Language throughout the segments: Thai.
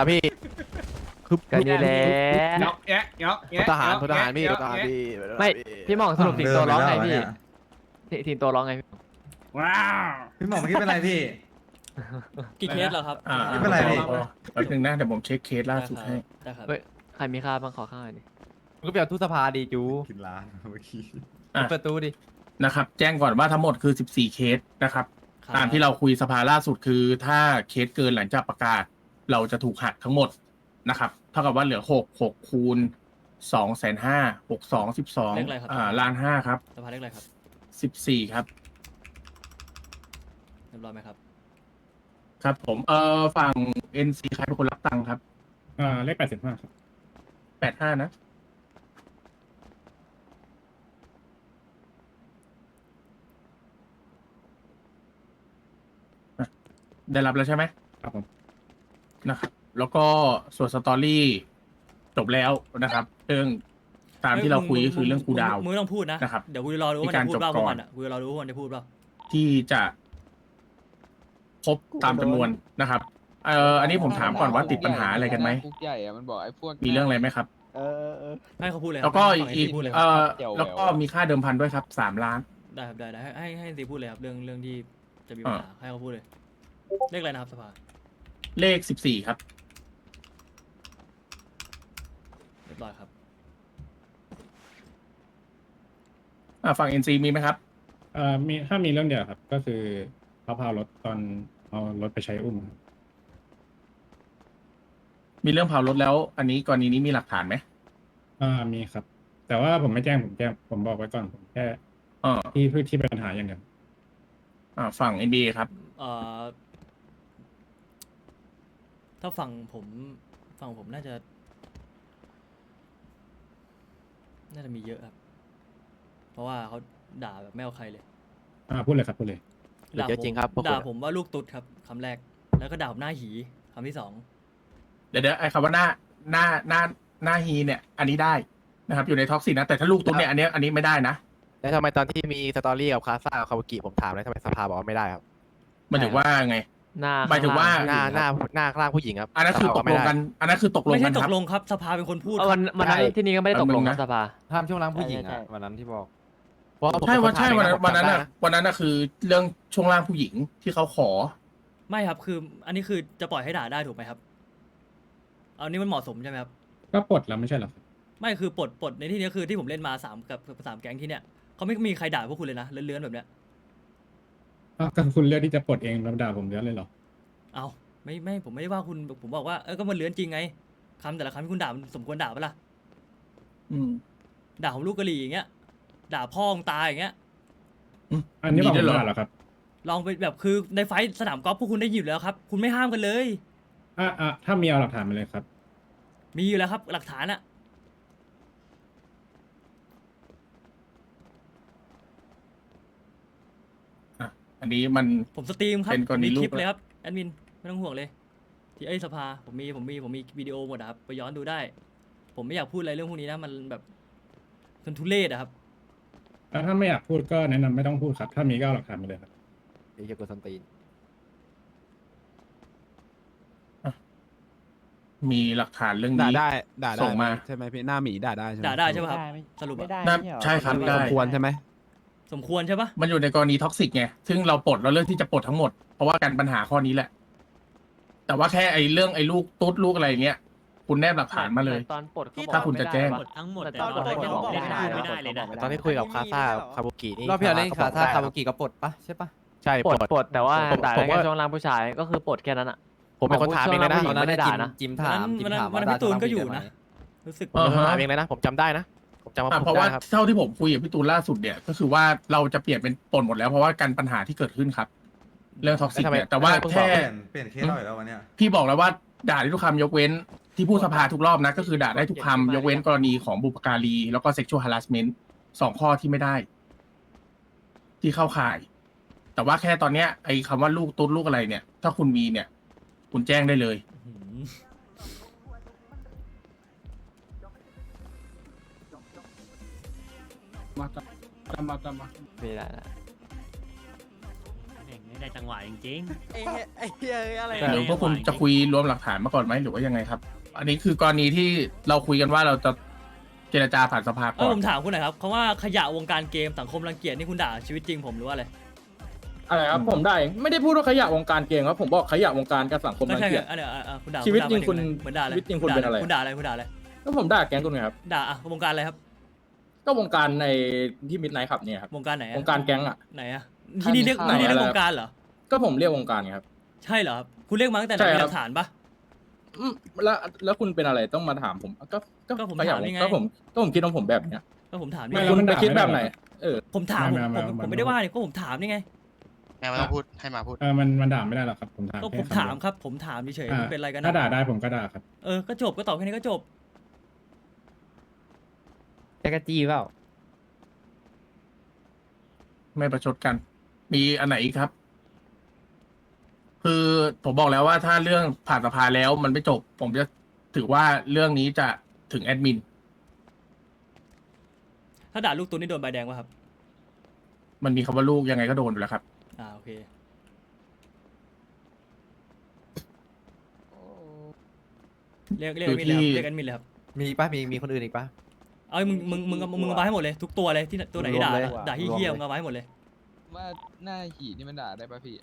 อะพี่คือก็นี่แหละยอกแยะยอกแยะทหารยอกพลทหารพี่แยะพลทหารยอกแยะพี่ไม่ พี่หมองสรุปสิงโตร้องไงพี่เดินปแล้วเนี่ยสิสิงโตร้องไงพี่ว้าว พี่หมอเมื่อกี้เป็นไรพี่ กี่เคสเหรอครับอ่าไม่เป็นไรพี่ แป๊บนึงนะเดี๋ยวผมเช็คเคสล่าสุดให้ ได้ครับเฮ้ยใครมีค่าบ้างขอข้าวหน่อยดิมึงก็ไปเอาทุสภาดีจูกินร้านเมื่อกี้อะ เปิดตู้ดิ นะครับ แจ้งก่อนว่าทั้งหมดคือ 14 เคสนะครับครับตามที่เราคุยสภาล่าสุดคือ ถ้าเคสเกินหลังจากประกาศ เราจะถูกหักทั้งหมดนะครับเท่ากับว่าเหลือ6 6คูณ2แสนห้าหกสองสิบสองเลขอะไรครับ อ่าล้านห้าครับสภาเลขอะไรครับสิบสี่ครับ เรียบร้อยไหมครับ ครับ ผมเอ่อฝั่ง NC ใครเป็นคนรับตังค์ครับอ่าเลขแปดสิบห้าครับแปดห้านะอะได้รับแล้วใช่ไหมครับผม นะครับแล้วก็ส่วนสตอรี่จบแล้วนะครับ เรื่องตามที่เราคุยก็คือเรื่องคูลดาวน์มึงไม่ต้องพูดนะนะครับเดี๋ยวกูจะรอดูว่ามันมีการจะพูดเปล่าจบพวกก่อนมันอะกูจะรอดูว่ามันจะพูดเปล่าที่จะครบตามจำนวนนะครับเอ่ออันนี้ผมถามก่อนว่าติดปัญหาอะไรกันไหมคุกใหญ่อะมันบอกไอ้พวกมีเรื่องอะไรไหมครับ เออเออให้เขาพูดเลยแล้วก็ให้อีกซีพูดเลยคเอ่รับอเกี่ยวแล้วก็มีค่าเดิมพันด้วยครับสามล้านได้ครับได้ได้ให้ให้ให้ซีพูดเลยครับเรื่องเรื่องที่จะมีอ่าปัญหาให้เขาพูดเลยเลขอะไรนะครับสภา เลขสิบสี่ครับ เรียบร้อยครับ อ่าฝั่ง NC มีไหมครับ เอ่อมีถ้ามีเรื่องเดียวครับ ก็คือเขาพารถตอนเอารถไปใช้อุ้มครับมีเรื่องเผารถแล้ว อันนี้กรณีนี้มีหลักฐานไหมอ่ามีครับ แต่ว่าผมไม่แจ้งผมแจ้งผมบอกไว้ก่อนผมแค่อ่าที่ที่เป็นปัญหาอย่างเดียว อ่าฝั่ง NBA ครับ เอ่อ ถ้าฝั่งผมฝั่งผมน่าจะ น่าจะมีเยอะครับ เพราะว่าเขาด่าแบบไม่เอาใครเลยอ่าพูดเลยครับพูดเลยเหลือเยอะจริงครับพวกคุณด่าอะ ผมว่าลูกตุ๊ดครับคำแรก แล้วก็ด่าผมหน้าหีคำที่สองเดี๋ยวเดี๋ยวไอ้คำว่าหน้าหน้าหน้าหน้าฮีเนี่ย อันนี้ได้นะครับ อยู่ในท็อกซินนะ แต่ถ้าลูกตุ้มเนี่ยอันเนี้ยอันนี้ไม่ได้นะแล้วทำไมตอนที่มีสตอรี่กับคาซ่ากับคาวากิผมถามแล้วทำไมสภาบอกว่าไม่ได้ครับมันถือว่าไง หน้าหมายถึงว่า หน้าหน้าหน้าข้างล่างผู้หญิงครับอันนั้นคือสตภากบลไม่งได้กัน อันนั้นคือตกลงไม่กัใช่นตครักบ ลงครับสภาเป็นคนพูดเออควัรับนวันนั้นได้ที่นี่ก็ไม่ได้ตกลงแป๊กับบนึงนะสภา ห้ามช่วงล่างผู้หญิงใช่อะใช่ วันนั้นที่บอกเพราะผมใช่วันเป็ใช่ควันถามนั้นเองวันนั้นผมจำได้น่ะวันนั้นน่ะคือเรื่องช่วงล่างผู้หญิงที่เขาขอ ไม่ครับคือ อันนี้คือจะปล่อยให้ด่าได้ถูกไหมครับเอานี่มันเหมาะสมใช่ไหมครับก็ปลดแล้วไม่ใช่เหรอครับไม่คือปลดปลดในที่นี้คือที่ผมเล่นมาสามกับกับสามแก๊งที่เนี่ยเขาไม่มีใครด่าพวกคุณเลยนะเลื้อนๆแบบเนี้ย อ้าวก็คุณเลือกที่จะปลดเองแล้วด่าผมเยอะเลยเหรอ เอาไม่ไม่ผมไม่ได้ว่าคุณผมบอกว่าเออก็มันเลื้อนจริงไงคำแต่ละคำที่คุณด่ามันสมควรด่าปะล่ะอืม ด่าผมลูกกะหรี่อย่างเงี้ยด่าพ่อมึงตายอย่างเงี้ย อันนี้บอกมีผด้วยมเหรอ ด่าเหรอครับลองไปแบบคือในไฟท์สนามกอล์ฟพวกคุณได้ยินอยู่แล้วครับ คุณไม่ห้ามกันเลย อ่าอ่าถ้ามีเอาหลักฐานมาเลยครับ มีอยู่แล้วครับ หลักฐานอะ อันนี้มัน ผมสตรีมครับเป็นกรณีมีคลิปลูกเลยครับแอดมินไม่ต้องห่วงเลย ที่ไอ้ยสภาผมมีผมมีผมมีวิดีโอหมดอะครับไปย้อนดูได้ ผมไม่อยากพูดอะไรเรื่องพวกนี้นะมันแบบมันทุเรศอะครับ แล้วถ้าไม่อยากพูดก็แนะนำไม่ต้องพูดครับ ถ้ามีก็เอาหลักฐานมาเลยครับ เดี๋ยวจะกดสันตีน มีหลักฐานเรื่องด่านี้ ได้ด่าได้ส่งมา ใช่ไหมพี่หน้าหมีด่าได้ใช่ไหมด่าได้ใช่ไหมครับ สรุปไม่อะได้น่าไม่เหรอ ใช่ครับได้สมควรใช่ไหม สมควรใช่ปะมันอยู่ในกรณีท็อกซิกไง ซึ่งเราปลดเราเลือกที่จะปลดทั้งหมด เพราะว่าการปัญหาข้อนี้แหละ แต่ว่าแค่ไอ้เรื่องไอ้ลูกตุ๊ดลูกอะไรเงี้ย คุณแนบหลักฐานมาเลย ตอนปลดเขาบอกถ้าคุณจะแจ้งไม่ได้ทั้งหมดแต่แต่ตอนตอนแรกปลดยังบอกไม่ไม่ได้ได้นะไม่ได้เลยนะ ตอนที่คุยกับคาซ่าคาวากินี่รอบที่เราเล่นขาท่าได้คาบุกิก็ปลดปะใช่ปะใช่ปปลลดดปลดแต่ว่าผมด่าผได้มแค่ว่าช่วงล่างผู้ชายก็คือปลดแค่นั้นอะผมเป็นคนถามเองเลยนะผู้ตอนนั้นไม่ได้ด่าจิมนะจิมถามจิมวันนั้นถามวันนั้นว่าพี่ตูนก็อยู่ด่านะรู้สึกเออผมฮะถามเองเลยนะผมจำได้นะ ผมจำว่าอะผมเพราะว่าได้ครับ เท่าที่ผมคุยกับพี่ตูนล่าสุดเนี่ย ก็คือว่าเราจะเปลี่ยนเป็นปลดหมดแล้วเพราะว่าการปัญหาที่เกิดขึ้นครับ เรื่องท็อกซิกเนี่ยแต่ว่าแค่เปลี่ยนเปลี่ยนเคสเราอีกแล้ววันเนี้ยพี่บอกแล้วว่าด่าได้ทุกคำยกเว้นที่พูดสภาทุกรอบนะก็คือด่าได้ทุกคำยกเว้นกรณีของบุปการี แล้วก็ sexual harassment สองข้อที่ไม่ได้ ที่เข้าข่าย แต่ว่าแค่ตอนเนี้ยไอ้คำว่าลูกตุ๊ดลูกอะไรเนี่ย ถ้าคุณมีเนี่ย คุณแจ้งได้เลย อื้อหือ มาตามมาตามมาไม่ได้นะเก่งนี่ได้จังหวะจริง ไอ้เหี้ยไอ้เหี้ยอะไรแต่หรือพวกคุณจะคุยรวมหลักฐานมาก่อนไหมหรือว่ายังไงครับ อันนี้คือกรณีที่เราคุยกันว่าเราจะเจรจาผ่านสภาเอก่ออผนมถามคุณหน่อยครับคำว่าขยะวงการเกมสังคมรังเกียจนี่คุณด่าชีวิตจริงผมหรือว่าอะไรอะไรครับผมได้ไม่ได้พูดว่าขยะวงการเกมครับผมบอกขยะวงการกับสังคมก็รังใช่เกีคยรัจบอันเนี้ยอะอะคุณด่าชีวิตณด่าจริงคุณเหมือนด่าอะไรชีวิตจริงคุณเป็นอะไร คุณด่าอะไรคุณด่าอะไรก็ผมด่าแก๊งคุณไงครับด่าอะวงการอะไรครับ ก็วงการในที่มิดไนท์ขับเนี่ยครับวงการไหนอะวงการแก๊งอะ ไหนอะที่นี่เรียกไหนที่นี่เรียกอะไรวงการเหรอ ก็ผมเรียกวงการไงครับ ใช่เหรอครับคุณเรียกมาตั้งแต่ไหนใช่มีคหรับ ลักฐานปะ อืมแล้วแล้วคุณเป็นอะไรต้องมาถามผมก็ก็ก็ผมขยะถามวงนี่ไง ก็ผมก็ผมคิดของผมแบบเนี้ยก็ผมถามไม่นี่แล้วคุณมันไปด่าคิดไม่แบได้บไหนหรอ เออ ผมถามผมไม่ผมไม่ไม่ผมไม่ได้ว่านี่ก็ผมถามนี่ไงไงไม่ต้องพูดให้มาพูด เออมันมันด่าไม่ได้หรอกครับผมถามก็แค่ผมคำเดียวถามครับ ผมถามเฉยๆอ่า มันเป็นอะไรกันถ้านะด่าได้ผมก็ด่าครับ เออก็จบก็ตอบแค่นี้ก็จบ แจ็คจี้เปล่าไม่ประชดกัน มีอันไหนอีกครับ คือผมบอกแล้วว่าถ้าเรื่องผ่านสภาแล้วมันไม่จบ ผมจะถือว่าเรื่องนี้จะถึงแอดมิน ถ้าด่าลูกตัวนี่โดนใบแดงป่ะครับ มันมีคำว่าลูกยังไงก็โดนอยู่แล้วครับ อ่าโอเค เรียกเรียกอยู่แอดมินเลยครับที่เรียกแอดมินเลยครับ มีปะมีมีคนอื่นอีกปะ เอามึงมึงมึงมึงมึงเอามาให้หมดเลยทุกตัวเลยที่ตัวไหนที่ด่ารวมเลยนะด่าที่รวมเฮี้ยเลยมึงเอามาให้หมดเลยว่าหน้าหีนี่มันด่าได้ป่ะพี่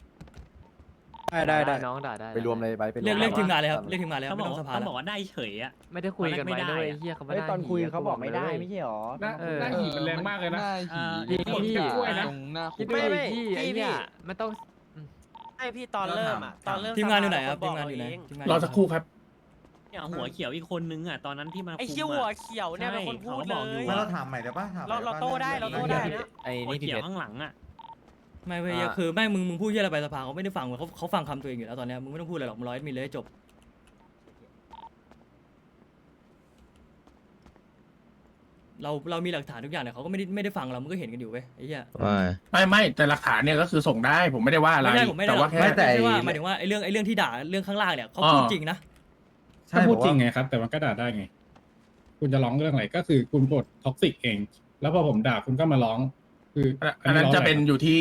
ได้ได้ได้น้องด่าได้ไปรวมเลยไปไปเรียกมเรียกทีมงานเลยครับตอเรียกทีมงานเลยๆครับเขาไม่บอกต้องสภาเขาแล้วบอกว่าได้เฉยอะ ไม่ได้คุยกันไม่ไว้ได้ด้วยอะเฮียเขาไม่เอ้ยได้ตอนคุยเขาบอกไม่ได้เลยไม่ใช่หรอ หน้าเออ หน้าหีมันแรงมากเลยนะ หน้าอ่าหีพี่นี่พี่ด่าตรงหน้าคุคิดก ดูไม่ไม่ดิพี่ไอ้พี่ เนี่ยพี่ไม่ต้อง ไอพี่ตอนเริ่มอะตอนเริ่มทีมงานอยู่ไหนสครับภทีมงานอยู่ไหนเทีมงานรอสักครู่ครับ เนี่ยหัวเขียวอีกคนนึงอะตอนนั้นที่มาไอ้คุมเขี้ยวอะหัวเขียวเนี่ยเป็นคนพูดเลใช่เขาบอกอยู่ ย ไม่เราถามใหม่เดี๋ยวป่ะถามใหม่เราเราดี๋ยวป่ะโต้ได้เราโต้ได้นะ ไอ้หัวนี่พี่เขียเพวชร ข้างหลังอะไม่เว้ยอ่า คือแม่งมึงมึงพูดเฮี้ยอะไรไปสภาเขาไม่ได้ฟังเว้ยเขาเขาฟังคำตัวเองอยู่แล้วตอนเนี้ยมึงไม่ต้องพูดอะไรหรอกมึงร้อยมิลเลยให้จบเราเรามีหลักฐานทุกอย่างแต่เขาก็ไม่ได้ไม่ได้ฟังเรามึงก็เห็นกันอยู่เว้ยไอ้เหี้ยไม่ไม่แต่หลักฐานเนี่ยก็คือส่งได้ผมไม่ได้ว่าอะไรไม่ได้ผมไม่ได้แต่ว่าแค่ ไม่ใช่ว่าหมายถึงว่าไอ้เรื่องไอ้เรื่องที่ด่าเรื่องข้างล่างเนี่ยเขาพูดอ๋อจริงนะ ใช่ถ้าพูดบอกว่าจริงไงครับ แต่มันก็ด่าได้ไง คุณจะร้องเรื่องอะไรก็คือคุณบทท็อกซิกเอง แล้วพอผมด่าคุณก็มาร้อง คืออันนั้นร้งจะไรเป็นครับอยู่ที่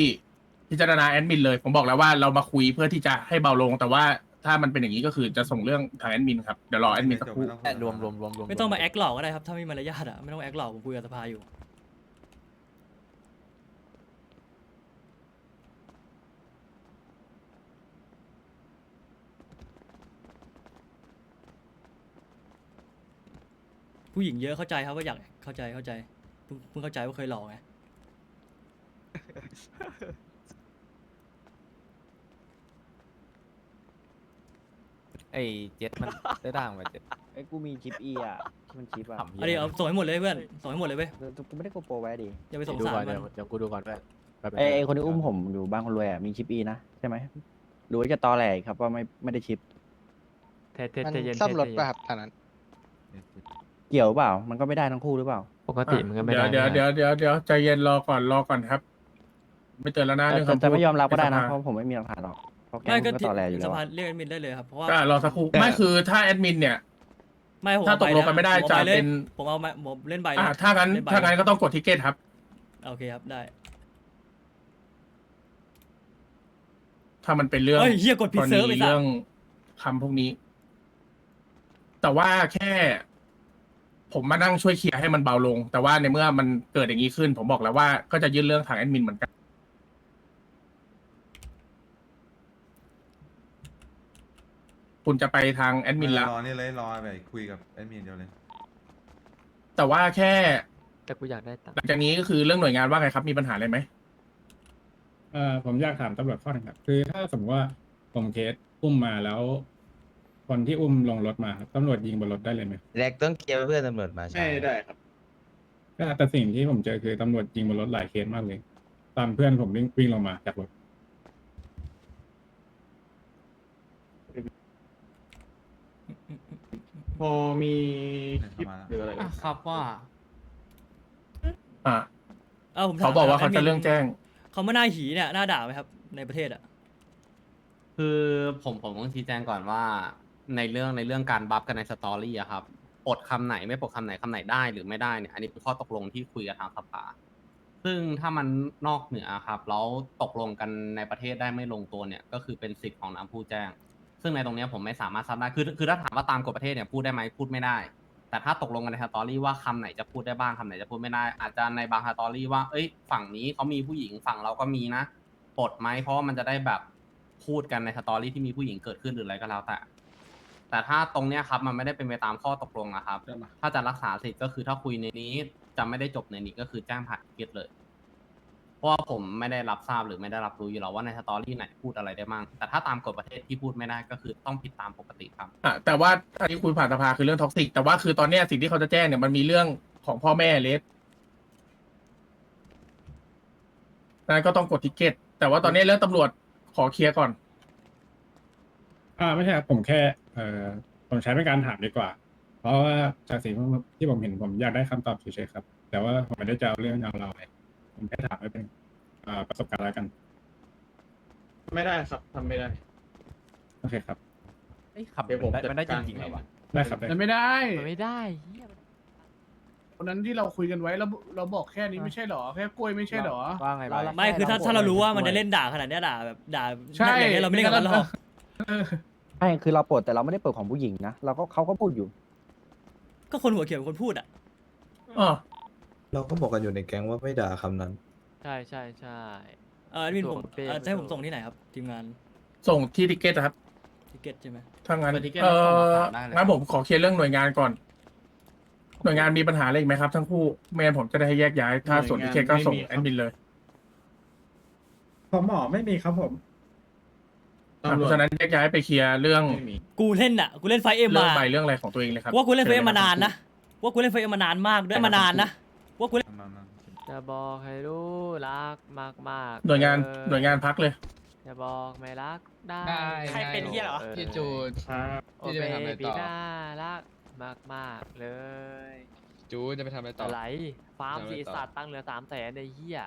พิจารณาแอดมินเลย ผมบอกแล้วว่าเรามาคุยเพื่อที่จะให้เบาลง แต่ว่าถ้ามันเป็นอย่างนี้ก็คือจะส่งเรื่องทางแอดมินครับ เดี๋ยวรอแอดมินสักครู่แต่รวมรวมรวมรวม ไม่ต้องมาแอคหลอกก็ได้ครับ ถ้าไม่มีมารยาทอะไม่ต้องแอคหลอกผมคุยกับสภาอยู่ ผู้หญิงเยอะเข้าใจครับว่าอยากเข้าใจเข้าใจเพิ่งเพิ่งเข้าใจว่าเคยหลอกไงไอ้เจ็ดมัน ได้ด่างไปเจ็ดไอ้กูมีชิปอีอะที่มันชิปอะขำหี้ยอันนี้เอาส่งให้หมดเลยเพื่อนส่งให้หมดเลยเว้ยกูไม่ได้กูโปรไว้ดิอย่าไปสงดูสารก่อนมัเดี๋ยวนเดี๋ยวกูดูก่อนเพื่อนแป๊บนึงไอ้ไอ้คนที่อุ้มผมอยู่บ้านคนรวยอะมีชิปอีนะใช่ไหมหรือว่าจะตอแหลอีกครับว่าไม่ไม่ได้ชิป เทสเทสมันใจเย็นซ่อมรถเทสใจเย็นป่ะครับตอนนั้น เกี่ยวเปล่า มันก็ไม่ได้ทั้งคู่หรือเปล่า ปกติมันก็ไม่เดี๋ยวได้เดี๋ยวเดี๋ยวเดี๋ยวเดี๋ยวใจเย็นรอก่อนรอก่อนครับ ไม่เตือนแล้วนะแต่เรื่องแต่คำพูดจะไม่ยอมรับก็ได้นะในเพสภาราะผมไม่มีหลักฐานหรอกเพราะแกไม่มันก็ก็ที่ตอแหลอยู่สแล้วภาอะเรียกแอดมินได้เลยครับเพราะว่าก็รอสักครู่ไม่คือถ้าแอดมินเนี่ย ไม่ผมถ้าเอใบตกลงกันไม่ได้ผมเอาใบจะเลยเป็นผมเอามาผมเล่นใบเลอ่ายถ้างั้นเล่ใบถ้างั้นก็ต้องกดทิเกตครับโอเคครับได้ ถ้ามันเป็นเรื่องเฮ้ยเฮียกดกผิดรเซิร์ฟณีไปสัตเรื่องว์คำพวกนี้ แต่ว่าแค่ ผมมานั่งช่วยเคลียร์ให้มันเบาลง แต่ว่าในเมื่อมันเกิดอย่างนี้ขึ้น ผมบอกแล้วว่าก็จะยื่นเรื่องทางแอดมินเหมือนกัน คุณจะไปทางแอดมินละรอนี่เลยรอไปคุยกับแอดมินเดียวเลยแต่ว่าแค่แต่กูอยากได้ตังค์หลังจากนี้ก็คือเรื่องหน่วยงานว่าไงครับ มีปัญหาอะไรไหมเอ่อผมอยากถามตำรวจข้อหนึงครับคือถ้าสมมติว่าผมเคสอุ้มมาแล้ว คนที่อุ้มลงรถมาครับตำรวจยิงบนรถได้เลยไหมแรกต้องเคลียร์เพื่อนตำรวจมาไม่ได้ครับก็แต่สิ่งที่ผมเจอคือตำรวจยิงบนรถหลายเคสมากเลย ตามเพื่อนผมวิ่งวิ่งลงมาจากรถพอมีเนี่ยเข้ามาแล้วหรืออะไรครับว่า อ่าเอ้าผมถามเขาบอกว่าเขาแดมิจะนเรื่องแจ้ง เขามาหน้าหีเนี่ยหน้าด่าไหมครับ ในประเทศอะ คือผมผมต้องชี้แจงก่อนว่า ในเรื่องในเรื่องการบัฟกันในสตอรี่อะครับปลดคำไหนไม่ปลดคำไหนคำไหนได้หรือไม่ได้เนี่ยอันนี้เป็นข้อตกลงที่คุยกับทางสภาซึ่งถ้ามันนอกเหนือครับแล้วตกลงกันในประเทศได้ไม่ลงตัวเนี่ยก็คือเป็นสิทธิ์ของน้ำผู้แจ้ง ซึ่งในตรงเนี้ยผมไม่สามารถทราบได้คือคือถ้าถามว่าตามกฎประเทศเนี่ยพูดได้ไหมพูดไม่ได้ แต่ถ้าตกลงกันในสตอรี่ว่าคำไหนจะพูดได้บ้างคำไหนจะพูดไม่ได้ อาจจะในบางสตอรี่ว่าเอ้ยฝั่งนี้เขามีผู้หญิงฝั่งเราก็มีนะปลดไหมเพราะว่ามันจะได้แบบพูดกันในสตอรี่ที่มีผู้หญิงเกิดขึ้นหรืออะไรก็แล้วแต่ แต่ถ้าตรงเนี้ยครับมันไม่ได้เป็นไปตามข้อตกลงนะครับ ถ้าจะรักษาสิทธิ์ก็คือถ้าคุยในนี้จะไม่ได้จบในนี้ก็คือแจ้งผ่านเกียรเลย เพราะว่าผมไม่ได้รับทราบหรือไม่ได้รับรู้อยู่แล้วว่าในสตอรี่ไหนพูดอะไรได้บ้างแต่ถ้าตามกฎประเทศที่พูดไม่ได้ก็คือต้องผิดตามปกติครับ อะแต่ว่าอันนี้คุยผ่านสภาคือเรื่องท็อกซิกแต่ว่าคือตอนเนี้ยสิ่งที่เขาจะแจ้งเนี่ยมันมีเรื่องของพ่อแม่เลสนั้นก็ต้องกดทิเก็ตแต่ว่าตอนนี้เรื่องตำรวจขอเคลียร์ก่อน อ่าไม่ใช่ครับผมแค่ เอ่อผมใช้เป็นการถามดีกว่า เพราะว่าจากสิ่งที่ผมเห็นผมอยากได้คำตอบเฉยๆครับ แต่ว่าผมไม่ได้จะเอาเรื่องเอาเราวอะไรผมแค่ถามไว้เป็นอ่าประสบการณ์แล้วกัน ไม่ได้ครับทำไม่ได้ โอเคครับเอ้ยขับเดี๋ยวผมได้จัดมันได้จการริงๆเหรอวะ ได้ครับได้มันไม่ได้ มันไม่ได้เหี้ยวันนั้นที่เราคุยกันไว้เราเราบอกแค่นี้ไม่ใช่หรอ แค่กล้วยไม่ใช่หรอ ว่าไงบ้าง ไม่คือถ้าถ้าเรารู้ว่ามันจะเล่นด่าขนาดเนี้ยด่าแบบด่าใช่ อย่างเงี้ยเราไม่เล่นกับมันหรอก ไม่คือเราปลดแต่เราไม่ได้ปลดของผู้หญิงนะเราก็เขาก็พูดอยู่ก็คนหัวเขียวเป็นคนพูดอะ อ๋อเราก็บอกกันอยู่ในแก๊งว่าไม่ด่าคำนั้น ใช่ใช่ใช่ เออแอดมินผมส่งเป้ เอ่อจะให้ผมส่งส่งที่ไหนครับ ทีมงานส่งที่ทิเก็ตครับทิเก็ตใช่ไหมถ้างั้นเปิด ticket เอแล้วเข้ามาอถามได้เลย งั้นผมขอเคลียร์เรื่องหน่วยงานก่อน หน่วยงานมีปัญหาอะไรอีกไหมครับทั้งคู่ไม่งั้นผมจะได้ให้แยกย้าย ถ้าส่วนทิเก็ตก็ส่งแอดมินเลย ผมหมอไม่มีครับผมอะ เพราะฉะนั้นแยกย้ายไปเคลียร์เรื่องกูเล่นอะกูเล่นไฟเอ็มเรื่องมาใบเรื่องอะไรของตัวเองเลยครับว่ากูเล่นไฟเอ็มมานานนะว่ากูเล่นไฟเอ็มมานานมากด้วยมานานนะว่ากูเล่นมามาจะบอกให้รู้รักมากมากๆหน่วยงานเออหน่วยงานพักเลยจะบอกไม่รักได้ได้ใครเป็นเหี้ยเหรอพี่จูดโอพี่จะเบไปทำอะไรบีต่อน่ารักมากมากๆเลย จูดจะไปทำอะไรต่ออะไรฟาร์มจะไปสีต่อสัตว์ตั้งเหลือสามแสนในเฮีย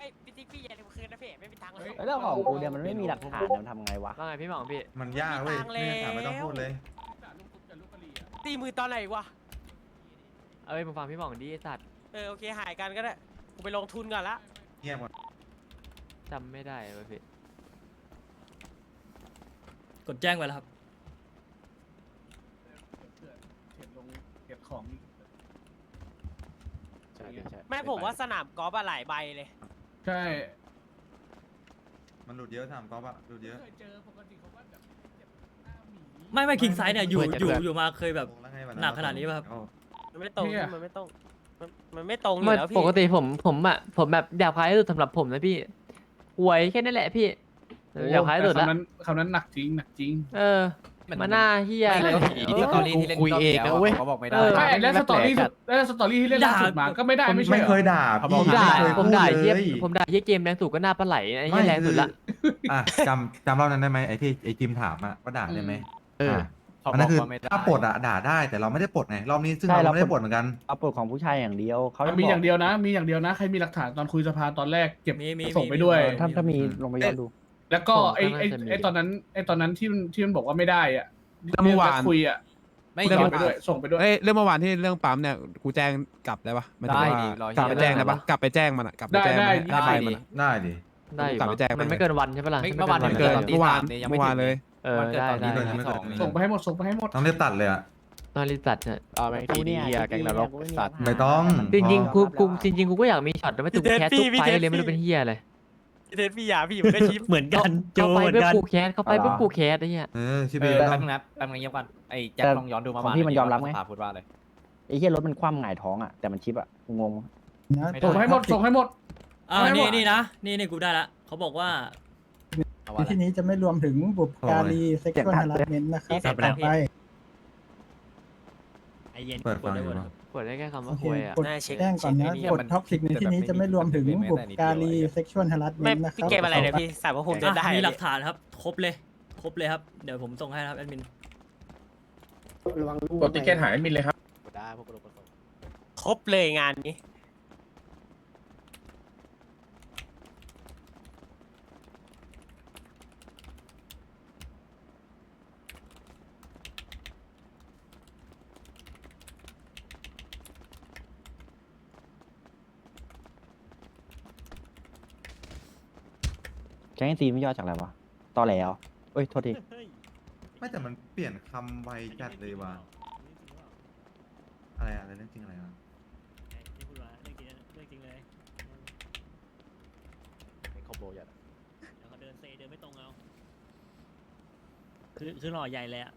ไอ้พี่ติ๊กพี่อย่าลืมคืนนะพี่ไม่มีตังค์เลย เรื่องของกูเนี่ยมันไม่มีหลักฐานมันทำไงวะ ว่าไงพี่หมองพี่ มันยากเว้ยตังค์แล้วไม่ถามไม่ต้องพูดเลย ตีมือตอนไหนวะ เอ้ยมึงฟังพี่หมองดิไอ้สัตว์เออโอเคหายกันก็ได้กูไปลงทุนก่อนละ เงียบหมดจำไม่ได้เว้ยพี่ กดแจ้งไว้แล้วครับ ใช่ใช่แม่ผมว่าสนามกอล์ฟอะหลายใบเลย ใช่ มันหลุดเยอะถามก๊อฟอะหลุดเยอะไม่ไม่คิงไซด์เนี่ยอยู่เพื่อนอยู่อยู่มาเคยแบบตรงแล้วไงวัหนักขนาดนี้ป่ะครับเอ้ามันไม่ตรงเหี้ย มันไม่ตรงมันมันไม่ตรงอไม่ยู่แล้วพี่ปกติผมผมอะผมแบบหยาบคายที่สุดสำหรับผมนะพี่หวยแค่นั้นแหละพี่หยาบคายที่สุดละคำนั้นคำนั้นหนักจริงหนักจริง เออ มาหน้าเฮียอะไรไม่เอที่อตอรี่ที่เล่นคุยเองนะเว้ยเขาบอกไม่ได้เออใช่แล้วสตอรี่สุดแล้วสตอรี่ที่เล่นล่าสุดมาก็ไม่ได้ไม่ใช่ไม่เหรอเคยด่าเขาพี่บอกผมด่าไเคยผมด่าพูเฮียลผมด่าเฮียเกมแรงสุดก็หน้าปลาไหลไอ้เฮียแรงสุดละอะจำจำรอบนั้นได้ไหมไอ้ที่ไอ้จิมถามอะว่าด่าได้ไหมเอออะเขาอันบนั้อนกคือว่าไม่ได้ถ้าปลดอะด่าได้แต่เราไม่ได้ปลดไงรอบนี้ซึ่งใช่เราเราไม่ได้ปปลลดดเหมือนกันเอาปลดของผู้ชายอย่างเดียวเขาจะมีบอย่างเดียวนะ มีอย่างเดียวนะใครมีหลักฐานตอนคุยสภาตอนแรกเก็บมีมีส่งไปมีด้วยมีถ้าถ้ามีลงไปย้อนดู แล้วก็ผมไอ้ก็ไอ้น่าจะมี ไอ้ตอนนั้นไอ้ตอนนั้นที่มันที่มันบอกว่าไม่ได้อะแล้วเมื่อวานที่คุยอะไม่ส่ยองมไปด้วยส่งไปด้วย เอ้ยเรื่องเมื่อวานที่เรื่องปั๊มเนี่ยกูแจ้งกลับได้ปะหมายถึงได้ว่าดิรอเหี้ยกลับไปแจ้งได้ปะได้กลับไปแจ้งมันอะกลับไปได้แจ้งได้มันให้ได้ใบดิมันอะ ได้ดิ ได้อยู่กลับไปแจ้ง มันไปไม่เกินวันใช่ปะล่ะไม่ถ้าเมื่อวานไกิเกินวัเมื่อวานตีสามเนี่ยยังไม่เมื่อวานถึง เลย เออได้วันได้เกิดตอนได้ที่สองเนี่ยส่งไปให้หมดส่งไปให้หมด ต้องรีบตัดเลยอะตอนรีบตัดเนี่ย เอาแม่งทีดีเฮียแกงนรกสัตว์ ไม่ต้อง จริงๆกูรับกูแล้วจริงๆกูก็อยากมีช็อตแต่ว่าถูกพี่เทสแคสพี่ทุกพี่ไฟเทสเลยไม่รู้พี่เป็นเฮียอะไร เทสพี่ยาพี่มันก็ชิปเหมือนกันโจเข้าไปเหมือนเพื่อกันกูแคสเข้าไปเพื่อกูแคสไอ้เหี้ย เออชิบเอเออต้แป๊อบงนึงนะแป๊บนึงเงียบก่อนไอ้แจ็คแต่ลองย้อนดูมาของพี่มันยอมรับไงสภาพูดว่าอะไรไอ้เหี้ยรถมันคว่ำหงายท้องอะแต่มันชิปอะกูงงไม่ได้ส่งให้หมดส่งให้หมด อ่าไม่นี่ว่านี่นะนี่นี่กูได้ละเขาบอกว่า เอาว่าอะไรที่นี้จะไม่รวมถึงบุพการีเซ็กชวลฮาร์ดเมนต์นะครับเสียงดัต่องไป ไอเย็นเปิดฟังกอยู่หมเนอะ เปิดได้แค่คำโอว่าเคควยอะ กดน่าเช็ค แจ้งก่อนนะเช็คนี่กดท็อกซิกในที่นี้จะไม่รวมถึงบุพการีเซ็กชวลฮาร์ดเมไม่นต์นะคพี่รับเกมอะไรเนี่ยพี่สายพระภูมิต่อเดินไปได้มีหลักฐานครับ ครบเลย ครบเลยครับ เดี๋ยวผมส่งให้นะครับแอดมิน ระวังลูกกดติเกตหายมินเลยครับ ได้พวกกระโหลกกระโหลกครบเลยงานนี้ แก๊งซีไม่ย่อจากอะไรวะตอแหลเหรอเอ้ยโทษทีไม่แต่มันเปลี่ยนคำไวจัดเลยว่ะอะไรอะไรเรื่องจริงอะไรวะเป็นคอมโบใหญ่คือคือหล่อใหญ่เลยอะ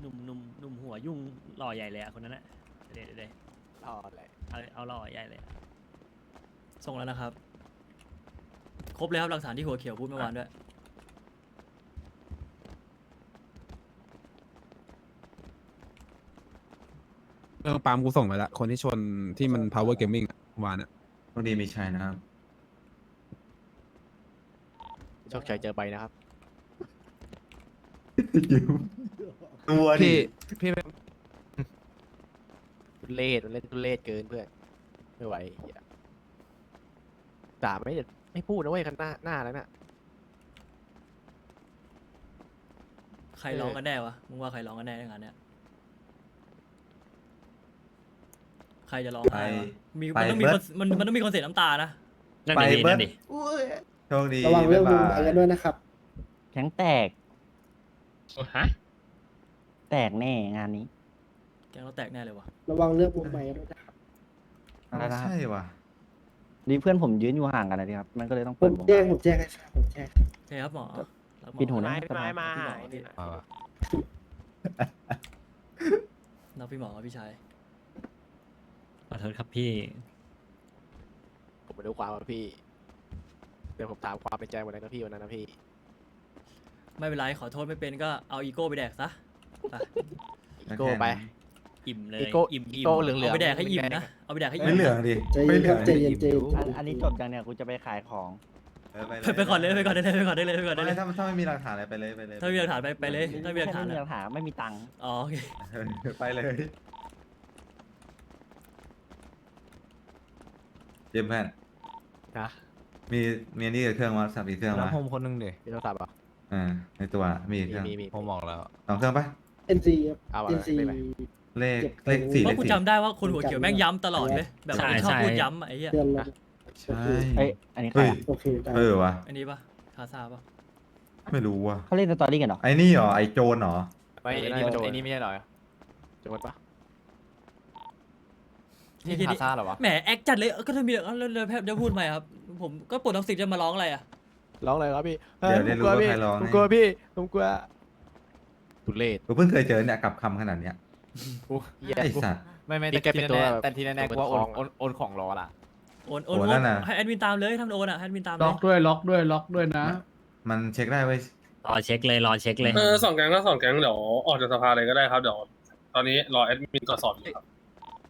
หนุ่มหนุ่มหนุ่มหัวยุ่งหล่อใหญ่เลยอะคนนั้นอะเดี๋ยวเดี๋ยวเดี๋ยวอ๋อแหละเอาเอาหล่อใหญ่เลยอะส่งแล้วนะครับ ครบเลยครับหลักฐานที่หัวเขียวพูดเมื่อวานด้วยเรื่องปาล์มกูส่งไปละคนที่ชนที่มัน power gaming อะเมื่อวานอะโชคดีมีชัยนะครับ โชคชัยเจอใบนะครับ ตัวดิพี่พี่ไม่ทุเล่มันเล่นทุเล่เกินเพื่อน ไม่ไหวเหี้ยด่าไม่ ไม่พูดนะเว้ยคันหน้าหน้าแล้วน่ะ ใครร้องกันแน่วะ มึงว่าใครร้องกันแน่ในงานเนี้ย ใครจะร้องไปไห้วะมีไปมันต้องมีเบิคร์นด มันมันต้องมีคอนเสิร์ตน้ำตานะ นั่นไปดีเบินั่ร์ดนดิโชคดีระวังเรื่องบ๊ายมุมบาไปยกันด้วยนะครับแก๊งแตกฮะแตกแน่งานนี้ แกงเราแตกแน่เลยวะระวังเรื่องมุมไปกันด้วยนะครับ อะไรนะ ใช่ว่ะ ดีเพื่อนผมยืนอยู่ห่างกันนะครับ มันก็เลยต้องผเปิดมวงแจ้งผมแจ้งให้ทราบผมแจ้งครับโอเคครับหมอรักหมอปิดหูนะพี่หมอพี่เอาวะรักพี่หมอพี่ชายขอโทษครับพี่ ผมไม่รู้ความว่าพี่ เดี๋ยวผมถามความเป็นใจวันนั้นนะพี่วันนั้นนะพี่ ไม่เป็นไรขอโทษไม่เป็นก็เอาอีโก้ไปแดกซะไปอีโก้ไป อิ่มเลย อีโก้อิ่มอีอิ่มโก้เหลืองๆเอาไปแดกให้อิ่มนะ เอาไปแดกให้อิ่ไม่มเหลืองดิใจไม่เย็นเหคลืรัอบงใจดิเย็นใจเย็นอันอันนี้จบยังเนี่ยกูจะไปขายของ เออไปเลยไปไปก่อนเลยไปก่อนได้เลยไปก่อนได้เลยไปก่อนได้เลไม่ย ถ้าถ้าไม่มีหลักฐานอะไรไปเลยไปเลยถ้ามีหลักฐานไปไปเลย ถ้ามีหลักฐานไม่มีหอะลักฐานไม่มีตังค์อ๋อโอเคเออไปเลยเจมส์แพนนะมีมีอันนี้กับเครื่องวะสับอีกเครื่องแล้ววะผมคนหนึงดิมีโทรศัพท์เหรอะอ่าในตัวมีอีกเคมีรื่องมีมีผมบอกแล้วสองเครื่องปะเอ็นซีครับ เอาอะเอ็นซีไม่เป็นไร เลขเก็บเลขสี่เพเลราะขกูสี่จำได้ว่าคนหัวเขียวแม่งย้ำตลอดเลยแบบว่าชอบพูดย้ำอะไอ้เหี้ยเดือนละใช่เอ้ยอันนี้ใครเฮ้ยอะโอเคได้เออวะอันนี้ปะคาซาปะไม่รู้ว่ะเขาเล่นสตอรี่กันเหรอไอ้นี่เหรอไอ้โจรเหรอไม่ไอ้ไอ้นี่นี่มันโจรไอ้นี่ไม่ใช่เหรอโจรปะนี่คาซ่าเหรอวะแหมแอคจัดเลยเออก็ถ้ามีเออแล้วแล้วแพทย์จะพูดไหมครับ ผมก็ปวดท้องสิทธิ์จะมาร้องอะไรอะร้องอะไรครับพี่เดี๋ยวได้รู้ว่าใครร้องผมให้กลัวพี่ผมกลัวทุเล่กูเพิ่งเคยเจอเนี่ยกับคำขนาดเนี้ยเหี้ย ไอ้สัตว์ ไม่ไม่นี่แต่แกเป็ที่นตัวแน่แบบๆแต่ที่แน่ๆตัวกูว่าโอนทองอะโอนโอนของรอละโอนโอนโอนโอแล้วนนะให้แอดมินตามเลยถ้ามันโอนอะให้แอดมินตามเลล็อยกด้วยล็อกด้วยล็อกด้วยนะ มันเช็คได้เว้ยรอเช็คเลยรอเช็คเลยเออสองแก๊งก็สองแก๊งเดี๋ยวออกจากสภาเลยก็ได้ครับเดี๋ยวตอนนี้รอแอดมินก่อนสอบอยู่ครับ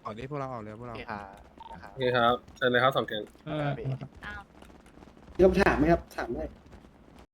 ออกดิพวกเราออกเลยพวกโอเราเคค่ะนะครับโอเคครับเชิญเลยครับสองแก๊ง เออมีคำถามไหมครับ ถามได้